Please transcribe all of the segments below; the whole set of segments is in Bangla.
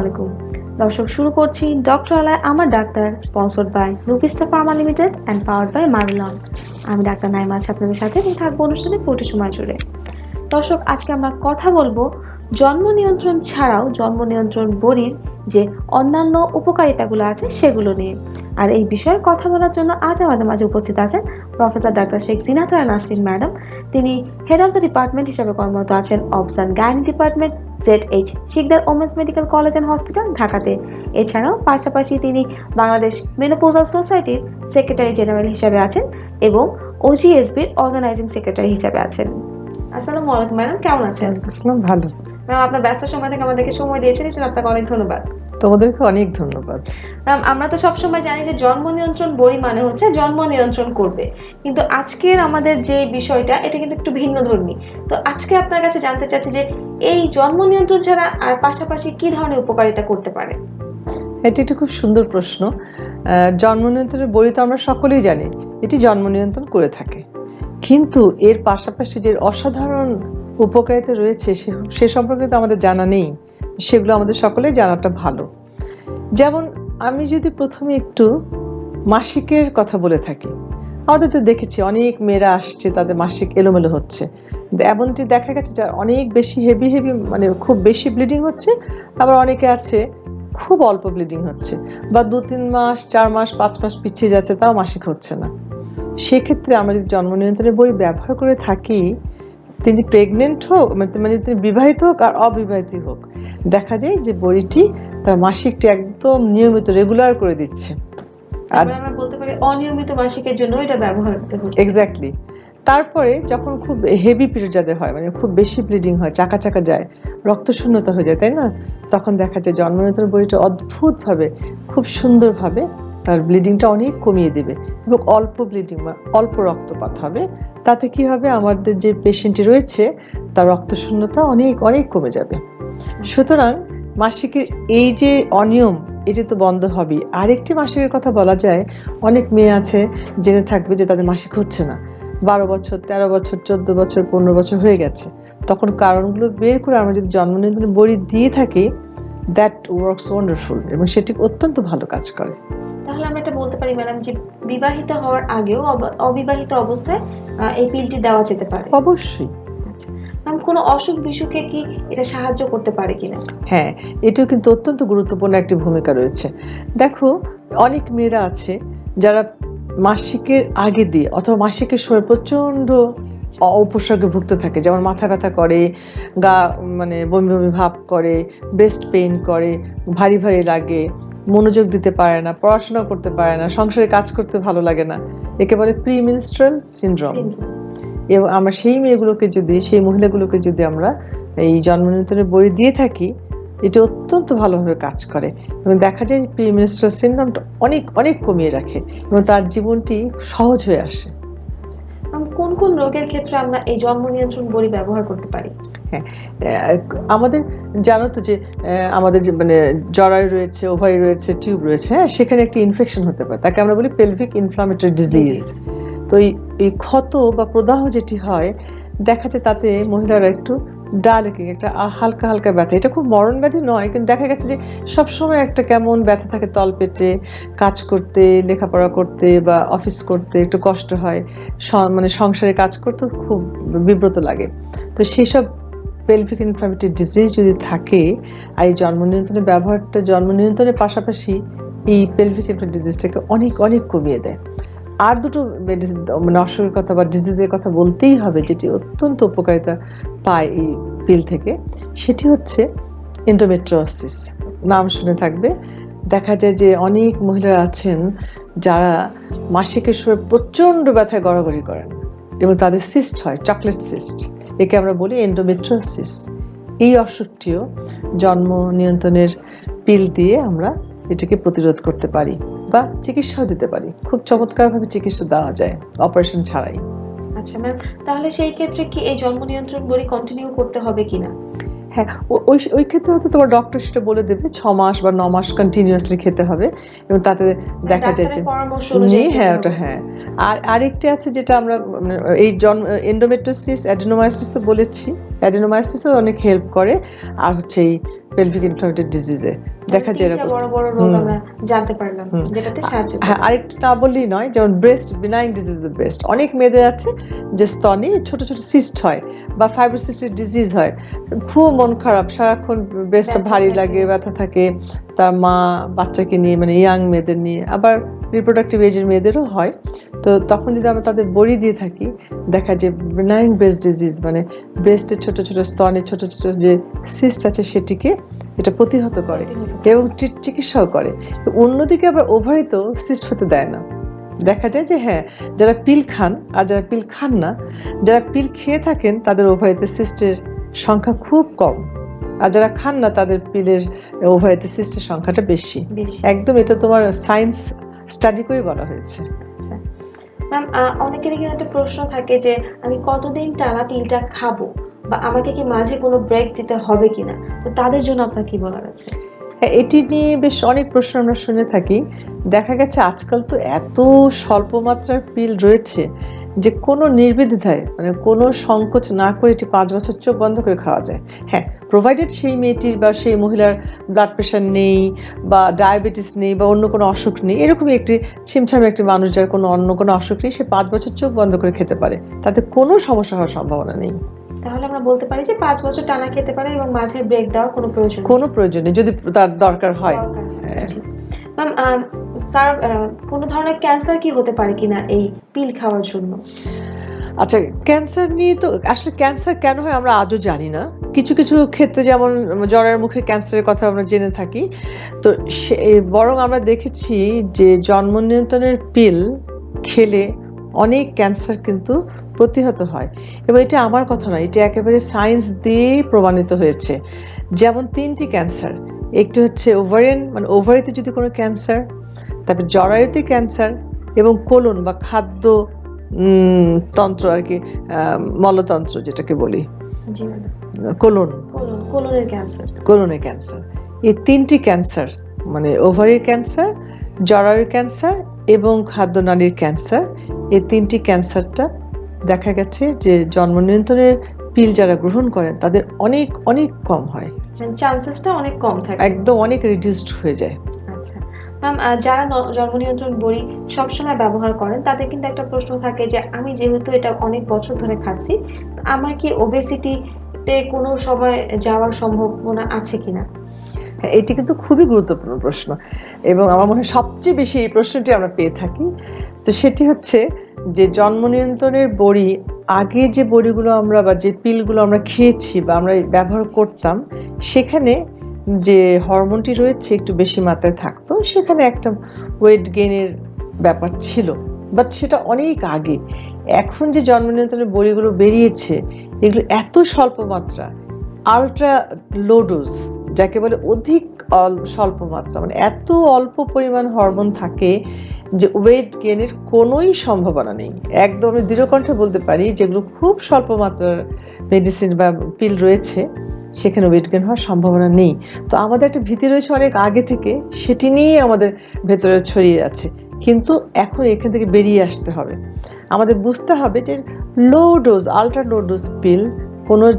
আলাইকুম। দর্শক, শুরু করছি ডক্টর আলায় আমার doctor sponsored by Nuvista pharma limited and powered by মারুলন আমি ডাক্তার নাইমা আছি আপনাদের সাথে এবং থাকব অনুষ্ঠানে পুরোটি সময় জুড়ে। দর্শক, আজকে আমরা কথা বলব জন্ম নিয়ন্ত্রণ ছাড়াও জন্ম নিয়ন্ত্রণ বড়ির যে অন্যান্য উপকারিতাগুলো আছে সেগুলো নিয়ে। আর এই বিষয়ে কথা বলার জন্য আজ আমাদের মাঝে উপস্থিত আছেন professor doctor Sheikh Zinatara Nasrin madam. তিনি হেড অফ দ্য ডিপার্টমেন্ট হিসেবে কর্মরত আছেন অবসান gynae department Z H Sikdar women's medical college and hospital ঢাকাতে এছাড়াও পাশাপাশি তিনি বাংলাদেশ মেনোপোজাল সোসাইটির সেক্রেটারি জেনারেল হিসেবে আছেন এবং ওজিএসবির অর্গানাইজিং সেক্রেটারি হিসেবে আছেন। আসসালামু আলাইকুম ম্যাডাম কেমন আছেন? ইসলাম ভালো। ম্যাম আপনার ব্যস্ত সময় থেকে আমাদেরকে সময় দিয়েছেন এজন্য আপনাকে অনেক ধন্যবাদ। তোমাদেরকে অনেক ধন্যবাদ। ম্যাম আমরা তো সবসময় জানি যে জন্ম নিয়ন্ত্রণ বড়ি মানে হচ্ছে জন্ম নিয়ন্ত্রণ করবে। কিন্তু আজকের আমাদের যে বিষয়টা এটা কিন্তু একটু ভিন্ন ধর্মী। তো আজকে আপনার কাছে জানতে চাচ্ছি যে এই জন্ম নিয়ন্ত্রণ ছাড়া আর পাশাপাশি কি ধরনের উপকারিতা করতে পারে? এটি একটি খুব সুন্দর প্রশ্ন। জন্ম নিয়ন্ত্রণের বই তো আমরা সকলেই জানি, এটি জন্ম নিয়ন্ত্রণ করে থাকে। কিন্তু এর পাশাপাশি যে অসাধারণ উপকারিতা রয়েছে সে- সম্পর্কে তো আমাদের জানা নেই। সেগুলো আমাদের সকলেই জানাটা ভালো। যেমন আমি যদি প্রথমে একটু মাসিকের কথা বলে থাকি, আমাদের তো দেখেছি অনেক মেয়েরা আসছে, তাদের মাসিক এলোমেলো হচ্ছে। এমনটি দেখা গেছে যার অনেক বেশি হেভি হেভি মানে খুব বেশি ব্লিডিং হচ্ছে আবার অনেকে আছে খুব অল্প ব্লিডিং হচ্ছে। বা দু তিন মাস চার মাস পাঁচ মাস পিছিয়ে যাচ্ছে তাও মাসিক হচ্ছে না। সেক্ষেত্রে আমরা যদি জন্ম নিয়ন্ত্রণের বই ব্যবহার করে থাকি তিনি প্রেগনেন্ট হোক মানে মানে তিনি বিবাহিত হোক আর অবিবাহিত হোক দেখা যায় যে বড়িটি তার মাসিকটি একদম নিয়মিত রেগুলার করে দিচ্ছে। আর আমরা বলতে পারি অনিয়মিত মাসিকের জন্য এটা ব্যবহার করতে এক্স্যাক্টলি তারপরে যখন খুব হেভি পিরিয়ড যাদের হয় মানে খুব বেশি ব্লিডিং হয়, চাকা চাকা যায়, রক্ত শূন্যতা হয়ে যায়, তাই না? তখন দেখা যায় জন্ম নিয়ন্ত্রণ বড়িটা অদ্ভুতভাবে, খুব সুন্দরভাবে তার ব্লিডিংটা অনেক কমিয়ে দেবে এবং অল্প ব্লিডিং অল্প রক্তপাত হবে। তাতে কি হবে? আমাদের যে পেশেন্টটি রয়েছে, তার রক্ত শূন্যতা অনেক অনেক কমে যাবে। সুতরাং মাসিকের এই যে অনিয়ম যে তো বন্ধ হবে আরেকটি মাসিকের কথা বলা যায়, অনেক মেয়ে আছে, জেনে থাকবে যে তাদের মাসিক হচ্ছে না। বারো বছর তেরো বছর চোদ্দ বছর পনেরো বছর হয়ে গেছে। তখন কারণগুলো বের করে আমরা যদি জন্ম নিয়ন্ত্রণ বড়ি দিয়ে থাকি দ্যাট ওয়ার্কস ওয়ান্ডারফুল এবং সেটি অত্যন্ত ভালো কাজ করে। তাহলে আমরা এটা বলতে পারি ম্যাডাম যে বিবাহিত হওয়ার আগেও অব- অবিবাহিত অবস্থায় এই পিলটি দেওয়া যেতে পারে। অবশ্যই। ম্যাম কোনো অসুখ বিসুখে কি এটা সাহায্য করতে পারে কিনা? হ্যাঁ এটাও কিন্তু অত্যন্ত গুরুত্বপূর্ণ একটি ভূমিকা রয়েছে। দেখো অনেক মেয়েরা আছে যারা মাসিকের আগে দিয়ে অথবা মাসিকের সময় প্রচণ্ড উপসর্গে ভুগতে থাকে যেমন মাথা ব্যথা করে গা মানে বমি বমি ভাব করে ব্রেস্ট পেইন করে ভারী ভারী লাগে মনোযোগ দিতে পারে না পড়াশোনা করতে পারে না সংসারে কাজ করতে ভালো লাগে না একে বলে প্রি মিনিস্ট্রাল সিনড্রোম। এবং আমরা সেই মেয়েগুলোকে যদি সেই মহিলাগুলোকে যদি আমরা এই জন্ম নিয়ন্ত্রণের বই দিয়ে থাকি এটা অত্যন্ত ভালোভাবে কাজ করে এবং দেখা যায় প্রি মিনিস্টার সিন্ড্রোমটা অনেক অনেক কমিয়ে রাখে এবং তার জীবনটি সহজ হয়ে আসে। কোন কোন রোগের ক্ষেত্রে আমরা এই জন্ম নিয়ন্ত্রণ বড়ি ব্যবহার করতে পারি? আহ, আমাদের জানো তো যে আমাদের যে মানে জরায়ু রয়েছে ওভারি রয়েছে টিউব রয়েছে হ্যাঁ সেখানে একটি ইনফেকশন হতে পারে। তাকে আমরা বলি পেলভিক ইনফ্লামেটরি ডিজিজ তো এই এই ক্ষত বা প্রদাহ যেটি হয় দেখা যায় তাতে মহিলারা একটু ডালেকে একটা হালকা হালকা ব্যথা। এটা খুব মরণ ব্যাধি নয়, কিন্তু দেখা গেছে যে সবসময় একটা কেমন ব্যথা থাকে তলপেটে কাজ করতে, লেখাপড়া করতে বা অফিস করতে একটু কষ্ট হয় মানে সংসারে কাজ করতে খুব বিব্রত লাগে। তো সেই সব পেলভিক ইনফ্লামেটরি ডিজিজ যদি থাকে, আর এই জন্ম নিয়ন্ত্রণের ব্যবহারটা জন্ম নিয়ন্ত্রণের পাশাপাশি এই পেলভিক ইনফ্লামেটরি ডিজিজটাকে অনেক অনেক কমিয়ে দেয়। আর দুটো মেডিসিন মানে অসুখের কথা বা ডিজিজের কথা বলতেই হবে, যেটি অত্যন্ত উপকারিতা পায় এই পিল থেকে, সেটি হচ্ছে এন্ডোমেট্রোসিস নাম শুনে থাকবে। দেখা যায় যে অনেক মহিলারা আছেন যারা মাসিকের সময় প্রচণ্ড ব্যথায় গড়াগড়ি করেন এবং তাদের সিস্ট হয় চকলেট সিস্ট একে আমরা বলি এন্ডোমেট্রোসিস এই অসুখটিও জন্ম নিয়ন্ত্রণের পিল দিয়ে আমরা এটাকে প্রতিরোধ করতে পারি বা চিকিৎসাও দিতে পারি। খুব চমৎকারভাবে চিকিৎসা দেওয়া যায়, অপারেশন ছাড়াই। আচ্ছা ম্যাম তাহলে সেই ক্ষেত্রে কি এই জন্ম নিয়ন্ত্রণ বড়ি কন্টিনিউ করতে হবে কিনা? হ্যাঁ ওই ওই ক্ষেত্রে হয়তো তোমার ডক্টর সেটা বলে দেবে ছ মাস বা ন মাস কন্টিনিউয়াসলি খেতে হবে এবং তাতে দেখা যায় যে হ্যাঁ ওটা হ্যাঁ। আর আরেকটি আছে যেটা আমরা মানে, এই জন এন্ডোমেট্রোসিস অ্যাডেনোমাইসিস তো বলেছি অ্যাডেনোমাইসিসও অনেক হেল্প করে। আর হচ্ছে এই পেলভিক ইনফ্লামেটরি ডিজিজে দেখা যায় এরকম। বড় বড় রোগ আমরা জানতে পারলাম যেটাতে সাহায্য করে। হ্যাঁ আরেকটা না বললেই নয় যেমন ব্রেস্ট বিনাইন ডিজিজ ব্রেস্ট অনেক মেয়েদের আছে যে স্তনে ছোট ছোট সিস্ট হয় বা ফাইব্রোসিস্টিক ডিজিজ হয়। খুব মন খারাপ সারাক্ষণ ব্রেস্টটা ভারী লাগে ব্যথা থাকে। তার মা বাচ্চাকে নিয়ে মানে ইয়াং মেয়েদের নিয়ে আবার রিপ্রোডাক্টিভ এজের মেয়েদেরও হয়। তো তখন যদি আমরা তাদের বড়ি দিয়ে থাকি দেখা যায় বিনাইন ব্রেস্ট ডিজিজ মানে ব্রেস্টের ছোট ছোট স্তনে ছোট ছোট যে সিস্ট আছে সেটিকে এটা প্রতিহত করে এবং চিকিৎসাও করে। অন্যদিকে আবার ওভারিতেও সিস্ট হতে দেয় না। দেখা যায় যে হ্যাঁ যারা পিল খান আর যারা পিল খান না যারা পিল খেয়ে থাকেন তাদের ওভারিতে সিস্টের সংখ্যা খুব কম। আর যারা খান না তাদের পিলের ওভারিতে সিস্টের সংখ্যাটা বেশি। একদম এটা তোমার সায়েন্স স্টাডি করে বলা হয়েছে। ম্যাম অনেকেরই কিন্তু একটা প্রশ্ন থাকে যে আমি কতদিন টানা পিলটা খাব? বা আমাকে কি মাঝে কোনো ব্রেক দিতে হবে কিনা? তো তাদের জন্য আপনার কি বলার আছে? হ্যাঁ, এটি নিয়ে বেশ অনেক প্রশ্ন আমরা শুনে থাকি। দেখা গেছে আজকাল তো এত স্বল্প মাত্রার পিল রয়েছে যে কোনো নির্বিধায় মানে কোনো সংকোচ না করে এটি পাঁচ বছর চোখ বন্ধ করে খাওয়া যায়। হ্যাঁ প্রোভাইডেড সেই মেয়েটির বা সেই মহিলার ব্লাড প্রেশার নেই বা ডায়াবেটিস নেই বা অন্য কোনো অসুখ নেই এরকমই একটি ছিমছামে একটি মানুষ যার কোনো অন্য কোনো অসুখ নেই সে পাঁচ বছর চোখ বন্ধ করে খেতে পারে। তাতে কোনো সমস্যা হওয়ার সম্ভাবনা নেই। তাহলে আমরা বলতে পারি যে পাঁচ বছর টানা খেতে পারে এবং মাঝে ব্রেক দেওয়ার কোনো প্রয়োজন কোনো প্রয়োজন নেই যদি তার দরকার হয়। ম্যাম স্যার কোনো ধরনের ক্যান্সার কি হতে পারে কিনা এই পিল খাওয়ার জন্য? আচ্ছা ক্যান্সার নিয়ে তো, আসলে ক্যান্সার কেন হয় আমরা আজও জানি না। কিছু কিছু ক্ষেত্রে যেমন জ্বরের মুখে ক্যান্সারের কথা আমরা জেনে থাকি। তো সে বরং আমরা দেখেছি যে জন্ম নিয়ন্ত্রণের পিল খেলে অনেক ক্যান্সার কিন্তু প্রতিহত হয়। এবং এটা আমার কথা নয়, এটা একেবারে সায়েন্স দিয়েই প্রমাণিত হয়েছে। যেমন তিনটি ক্যান্সার একটি হচ্ছে ওভারিয়ান মানে ওভারিতে যদি কোনো ক্যান্সার তারপর জরায়ুতে ক্যান্সার এবং কোলন বা খাদ্য তন্ত্র আর কি মলতন্ত্র যেটাকে বলি। কোলন। কোলন কোলনের ক্যান্সার। কোলনে ক্যান্সার। এই তিনটি ক্যান্সার মানে ওভারির ক্যান্সার জরায়ুর ক্যান্সার এবং খাদ্যনালীর ক্যান্সার এই তিনটি ক্যান্সারটা দেখা গেছে যে জন্ম নিয়ন্ত্রণের পিল যারা গ্রহণ করেন তাদের অনেক অনেক কম হয়। চান্সেসটা অনেক কম থাকে। একদম অনেক রিডিউসড হয়ে যায়। যারা জন্ম নিয়ন্ত্রণ বড়ি সবসময় ব্যবহার করেন, তাদের কিন্তু একটা প্রশ্ন থাকে যে, আমি যেহেতু এটা অনেক বছর ধরে খাচ্ছি আমার কি ওবেসিটিতে কোনো সময় যাওয়ার সম্ভাবনা আছে কিনা? এটি কিন্তু খুবই গুরুত্বপূর্ণ প্রশ্ন এবং আমার মনে হয় সবচেয়ে বেশি এই প্রশ্নটি আমরা পেয়ে থাকি। তো সেটি হচ্ছে যে জন্ম নিয়ন্ত্রণের বড়ি, আগে যে বড়িগুলো আমরা বা যে পিলগুলো আমরা খেয়েছি বা আমরা ব্যবহার করতাম, সেখানে যে হরমোনটি রয়েছে একটু বেশি মাত্রায় থাকতো। সেখানে একটা ওয়েট গেইনের ব্যাপার ছিল। বাট সেটা অনেক আগে। এখন যে জন্ম নিয়ন্ত্রণের বড়িগুলো বেরিয়েছে, এগুলো এত স্বল্প মাত্রা আলট্রা লো ডোজ যাকে বলে অধিক স্বল্প মাত্রা মানে এত অল্প পরিমাণ হরমোন থাকে যে ওয়েট গেনের কোনোই সম্ভাবনা নেই। একদম আমি দৃঢ়কণ্ঠে বলতে পারি যেগুলো খুব স্বল্প মাত্রার মেডিসিন বা পিল রয়েছে। সেখানে ওয়েট গেন হওয়ার সম্ভাবনা নেই। তো আমাদের একটা ভীতি রয়েছে অনেক আগে থেকে সেটি নিয়েই আমাদের ভেতরে ছড়িয়ে আছে। কিন্তু এখন এখান থেকে বেরিয়ে আসতে হবে। আমাদের বুঝতে হবে যে low dose ultra low dose pill কোনো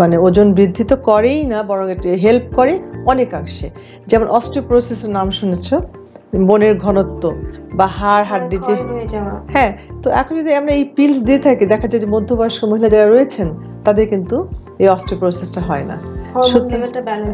মানে ওজন বৃদ্ধি তো করেই না বরং এটি হেল্প করে অনেকাংশে। যেমন অস্টিওপ্রোসিসের নাম শুনেছ? বনের ঘনত্ব বা হাড় হাড্ডি যে হয়ে যাওয়া। হ্যাঁ তো এখন যদি আমরা এই পিলস দিয়ে থাকি দেখা যায় যে মধ্যবয়স্ক মহিলা যারা রয়েছেন তাদের কিন্তু এই অস্টিওপ্রোসিসটা হয় না।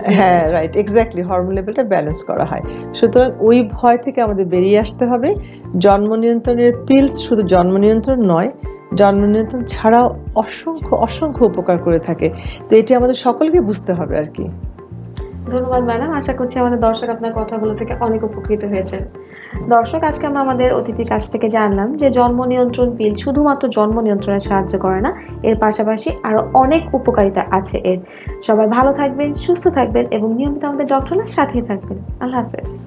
হ্যাঁ রাইট এক্স্যাক্টলি হরমোন লেভেলটা ব্যালেন্স করা হয়। সুতরাং ওই ভয় থেকে আমাদের বেরিয়ে আসতে হবে। জন্ম নিয়ন্ত্রণের পিলস শুধু জন্ম নিয়ন্ত্রণ নয় জন্ম নিয়ন্ত্রণ ছাড়াও অসংখ্য অসংখ্য উপকার করে থাকে। তো এটি আমাদের সকলকে বুঝতে হবে আর কি। ধন্যবাদ, ম্যাডাম। আশা করছি আমাদের দর্শক আপনার কথাগুলো থেকে অনেক উপকৃত হয়েছে দর্শক, আজকে আমরা আমাদের অতিথির কাছ থেকে জানলাম যে জন্ম নিয়ন্ত্রণ পিল শুধুমাত্র জন্ম নিয়ন্ত্রণে সাহায্য করে না, এর পাশাপাশি আরও অনেক উপকারিতা আছে এর। সবাই ভালো থাকবেন, সুস্থ থাকবেন এবং নিয়মিত আমাদের ডক্টরের সাথেই থাকবেন। আল্লাহ হাফেজ।